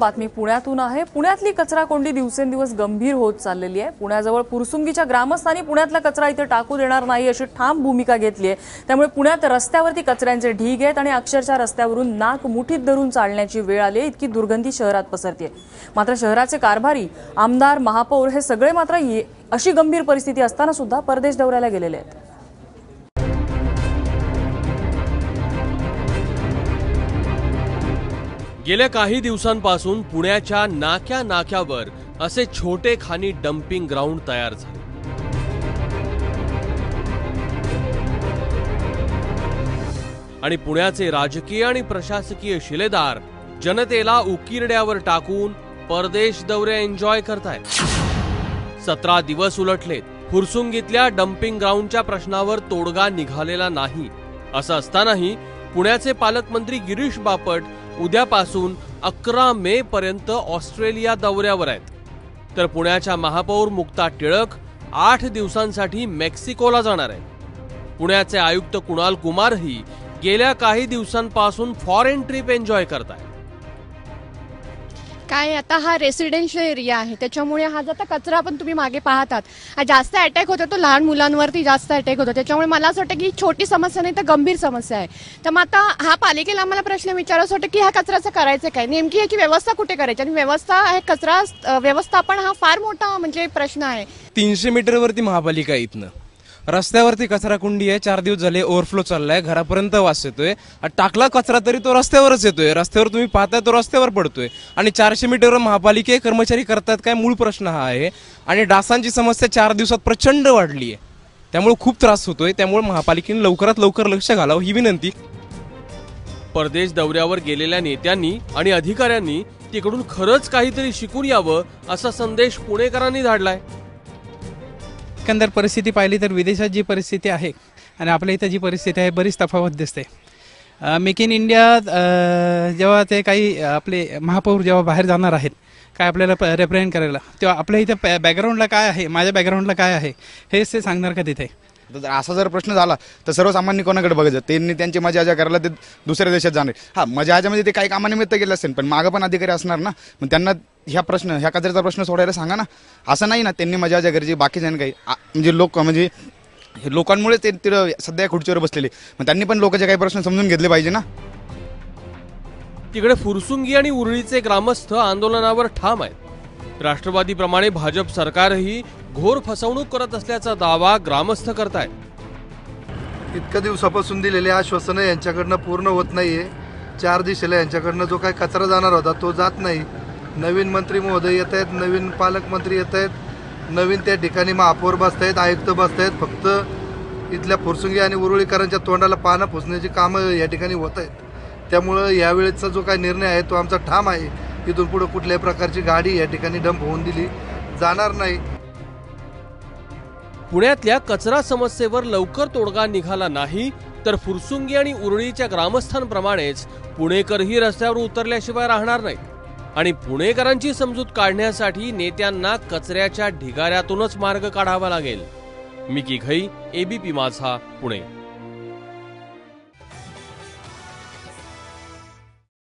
बातमी पुण्यातून आहे. पुण्यातली कचरा कोंडी दिवसेंदिवस गंभीर होत चाललेली आहे. पुण्याजवळ पुरसुंगीच्या ग्रामस्थांनी पुण्यातला कचरा इथे टाकू देणार नाही अशी ठाम भूमिका घेतली आहे. त्यामुळे पुण्यात रस्त्यावरती कचऱ्यांचे ढीग आहेत आणि अक्षरशः रस्त्यावरून नाक मुठीत धरून चालण्याची वेळ आली आहे. इतकी दुर्गंधी शहरात पसरते मात्र शहराचे कारभारी आमदार महापौर हे सगळे मात्र ये- अशी गंभीर परिस्थिती असताना सुद्धा परदेश दौऱ्याला गेलेले आहेत. गेल्या काही दिवसांपासून पुण्याच्या नाक्या नाक्यावर असे छोटे खानी डम्पिंग ग्राउंड तयार झाले. आणि पुण्याचे राजकीय आणि प्रशासकीय शिलेदार जनतेला उकिरड्यावर टाकून परदेश दौरे एन्जॉय करतायत. सतरा दिवस उलटलेत. फुरसुंगीतल्या डम्पिंग ग्राउंडच्या प्रश्नावर तोडगा निघालेला नाही. असं असतानाही पुण्याचे पालकमंत्री गिरीश बापट उद्यापासून अकरा मे पर्यंत ऑस्ट्रेलिया दौऱ्यावर आहेत. तर पुण्याच्या महापौर मुक्ता टिळक आठ दिवसांसाठी मेक्सिकोला जाणार आहेत. पुण्याचे आयुक्त कुणाल कुमारही गेल्या काही दिवसांपासून फॉरेन ट्रिप एन्जॉय करतायत. काय आता हा रेसिडेन्शियल एरिया आहे. त्याच्यामुळे हा जर आता कचरा पण तुम्ही मागे पाहतात. हा जास्त अटॅक होतो तो लहान मुलांवरती जास्त अटॅक होतो. त्याच्यामुळे मला असं वाटतं की ही छोटी समस्या नाही तर गंभीर समस्या आहे. तर मग आता हा पालिकेला आम्हाला प्रश्न विचारायचा वाटतं की ह्या कचऱ्याचं करायचं काय? नेमकी याची व्यवस्था कुठे करायची? आणि व्यवस्था हे कचरा व्यवस्थापन हा फार मोठा म्हणजे प्रश्न आहे. तीनशे मीटरवरती महापालिका इथनं. रस्त्यावरती कचरा कुंडी आहे चार दिवस झाले ओव्हरफ्लो चाललाय घरापर्यंत वास येतोय. आणि टाकला कचरा तरी तो रस्त्यावरच येतोय. रस्त्यावर तुम्ही पाहताय तो रस्त्यावर पडतोय. आणि चारशे मीटरवर महापालिके कर्मचारी करतात काय मूळ प्रश्न हा आहे. आणि डासांची समस्या चार दिवसात प्रचंड वाढली आहे त्यामुळे खूप त्रास होतोय. त्यामुळे महापालिकेने लवकरात लवकर लक्ष घालावं ही विनंती. परदेश दौऱ्यावर गेलेल्या नेत्यांनी आणि अधिकाऱ्यांनी तिकडून खरंच काहीतरी शिकून यावं असा संदेश पुणेकरांनी धाडलाय. एकंदर परिस्थिती पाहिली तर विदेशात जी परिस्थिती आहे आणि आपल्या इथं जी परिस्थिती आहे बरीच तफावत दिसते. मेक इन इंडिया जेव्हा ते काही आपले महापौर जेव्हा बाहेर जाणार आहेत काय आपल्याला रेप्रेझेंट करायला तेव्हा आपल्या इथं बॅकग्राऊंडला काय आहे माझ्या बॅकग्राऊंडला काय आहे हेच ते सांगणार का तिथे? तर असा जर प्रश्न झाला तर सर्वसामान्य कोणाकडे बघायचं? त्यांनी त्यांची मजा आजा करायला ते दुसऱ्या देशात जाणार हा मजा आजामध्ये ते काही कामानिमित्त गेले असेल पण मागं पण अधिकारी असणार ना? मग त्यांना ह्या प्रश्न ह्या कचऱ्याचा प्रश्न सोडायला सांगा ना. असं नाही ना त्यांनी मजा आजा करायची बाकी जण काही म्हणजे लोक म्हणजे हे लोकांमुळे ते तिथं सध्या खुर्चीवर बसलेले. मग त्यांनी पण लोकांचे काही प्रश्न समजून घेतले पाहिजे ना? तिकडे फुरसुंगी आणि उरळीचे ग्रामस्थ आंदोलनावर ठाम आहेत. राष्ट्रवादीप्रमाणे भाजप सरकारही घोर फसवणूक करत असल्याचा दावा ग्रामस्थ करतायत. इतक्या दिवसापासून दिलेले आश्वासनं यांच्याकडनं पूर्ण होत नाहीये. चार दिशेला यांच्याकडनं जो काही कचरा जाणार होता तो जात नाही. नवीन मंत्री महोदय येत आहेत नवीन पालकमंत्री येत आहेत नवीन त्या ठिकाणी महापौर बसत आहेत आयुक्त बसत आहेत फक्त इथल्या फुरसुंगी आणि उरुळीकरांच्या तोंडाला पानं पुसण्याची कामं या ठिकाणी होत आहेत. त्यामुळं यावेळेचा जो काही निर्णय आहे तो आमचा ठाम आहे. तिथून पुढे कुठल्याही प्रकारची गाडी या ठिकाणी डंप होऊन दिली जाणार नाही. पुण्यातल्या कचरा समस्येवर लवकर तोडगा निघाला नाही तर फुरसुंगी आणि उरळीच्या ग्रामस्थांप्रमाणेच पुणेकरही रस्त्यावर उतरल्याशिवाय राहणार नाही आणि पुणेकरांची समजूत काढण्यासाठी नेत्यांना कचऱ्याच्या ढिगाऱ्यातूनच मार्ग काढावा लागेल. मिकी घई एबीपी माझा पुणे.